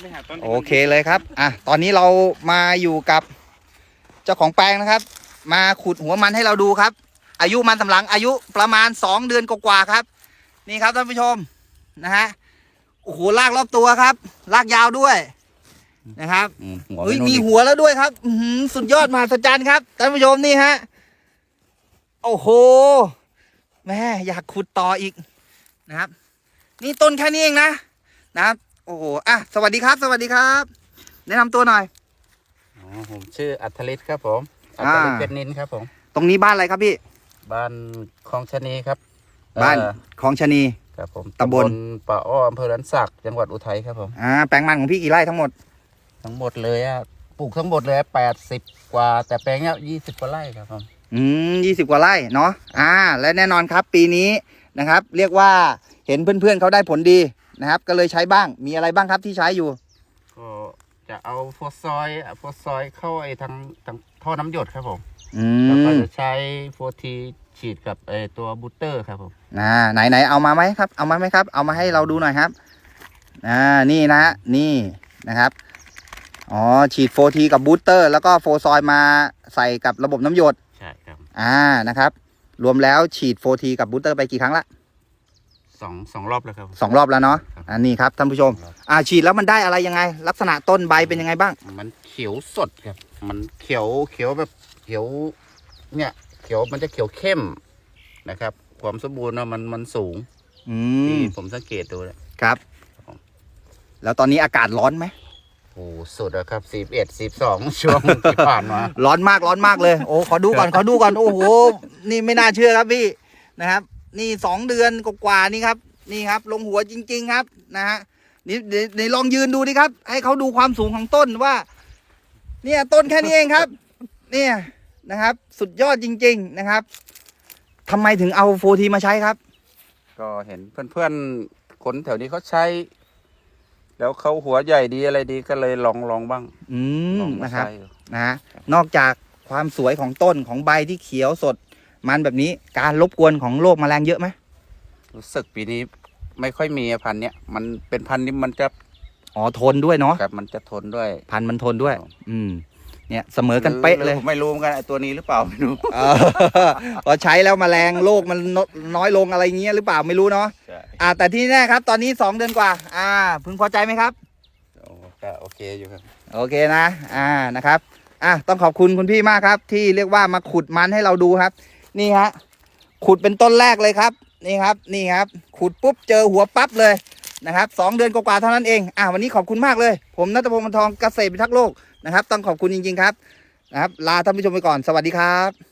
ไม่หาต้นที่โอมันเคเลยครับ อะ ตอนนี้เรามาอยู่กับเจ้าของแปลงนะครับ มาขุดหัวมันให้เราดูครับ อายุมันสำหลังอายุประมาณสองเดือนกว่าๆครับ นี่ครับท่านผู้ชมนะฮะ โอ้โหลากรอบตัวครับ ลากยาวด้วยนะครับ อืมหัวเฮ้ยไนู่นมีดิหัวแล้วด้วยครับอื้อหือสุดยอดมหัศจรรย์ครับท่านผู้ชมนี่ฮะ โอ้โห แม่อยากขุดต่ออีกนะครับ นี่ต้นแค่นี้เองนะนะครับ โอ้โหอะสวัสดีครับ สวัสดีครับ แนะนำตัวหน่อย อ๋อผมชื่ออัธริศครับผมอัธริศอ่า เป็นนินครับผม ตรงนี้บ้านอะไรครับพี่ บ้านคลองชะนีครับบ้านเอ่อคลองชะนี ครับผมตำบล ป่าอ้ออำเภอลันสักจังหวัดอุทัยครับผม อ่าแปลงมันของพี่กี่ไร่ทั้งหมด ทั้งหมดเลยอะปลูกทั้งหมดเลยแปดสิบกว่า แต่แปลงเนี้ยยี่สิบกว่าไร่ครับผมอืมยี่สิบกว่าไร่เนาะอ่า และแน่นอนครับปีนี้นะครับ เรียกว่าเห็นเพื่อนๆเขาได้ผลดี นะครับ ก็เลยใช้บ้างมีอะไรบ้างครับที่ใช้อยู่ก็จะเอาโฟสซอยอะโฟสซอยเข้าไอ้ทางทางท่อน้ำหยดครับผมอืแล้วก็มจะใช้โฟทีฉีดกับไอ้ตัวบูสเตอร์ครับผมอ่าไหนไหนเอามาไหมครับ เอามาไหมครับ เอามาให้เราดูหน่อยครับอ่านี่นะฮะนี่นะครับอ๋อฉีดโฟทีกับบูสเตอร์ แล้วก็โฟซอยมาใส่กับระบบน้ำหยด ใช่ครับอ่านะครับ รวมแล้วฉีดโฟทีกับบูสเตอร์ไปกี่ครั้งละ สองสองรอบแล้วครับผมสองรอบแล้วเนาะครับ อันนี้ครับท่านผู้ชมสองรอบอ่าฉีดแล้วมันได้อะไรยังไง ลักษณะต้นใบเป็นยังไงบ้าง มันเขียวสดครับ มันเขียวเขียวแบบเขียว เนี่ย เขียวมันจะเขียวเข้มนะครับ ความสมบูรณ์นะมันมันสูงอืที่มผมสังเกตดูแล้วครับครับผมแล้วตอนนี้อากาศร้อนไหม โอ้สุดอะครับสิบเอ็ดสิบสองช่วงที่ผ่านมา ร้อนมากร้อนมากเลย โอ้ขอดูก่อนขอดูก่อน โอ้โห นี่ไม่น่าเชื่อครับพี่นะครับ นี่สองเดือนกว่าๆนี่ครับ นี่ครับ ลงหัวจริง ๆ ครับ นะฮะนี่เดี๋ยวเดี๋ยวลองยืนดูดิครับ ให้เขาดูความสูงของต้นว่า เนี่ยต้นแค่นี้เองครับ เนี่ยนะครับ สุดยอดจริง ๆนะครับทำไมถึงเอาโฟทีมาใช้ครับ ก็เห็นเพื่อนๆคนแถวนี้เขาใช้ แล้วเขาหัวใหญ่ดีอะไรดีก็เลยลองลองบ้าง อืลมองมานะครับใช้ดูนะฮะนอกจากความสวยของต้นของใบที่เขียวสด มันแบบนี้การรบกวนของโรคแมลงเยอะไหมรู้สึกปีนี้ไม่ค่อยมีอะพันธุ์เนี้ยมันเป็นพันธุ์นี้มันจะอ๋อทนด้วยเนาะแบบมันจะทนด้วย พันธุ์มันทนด้วยครับอืม เนี่ยเสมอกันเป๊ะเลยหรือผมไม่รู้เหมือนกันไอ้ตัวนี้หรือเปล่าไม่รู้เออพอใช้แล้วแมลงโรคมันลดน้อยลงอะไรเงี้ยหรือเปล่าไม่รู้เนาะใช่อ่า แต่ที่แน่ครับ ตอนนี้สองเดือนกว่า อ่า พึงพอใจไหมครับโอ้ก็โอเคอยู่ครับโอเคนะ อ่านะครับ อะต้องขอบคุณคุณพี่มากครับ ที่เรียกว่ามาขุดมันให้เราดูครับ นี่ฮะขุดเป็นต้นแรกเลยครับ นี่ครับนี่ครับ ขุดปุ๊บเจอหัวปั๊บเลยนะครับสองเดือนกว่าๆเท่านั้นเองอะวันนี้ขอบคุณมากเลย ผมนัทพงศ์มันทองเกษตรพิทักษ์โลกนะครับ ต้องขอบคุณจริง ๆ ครับนะครับ ลาท่านผู้ชมไปก่อนสวัสดีครับ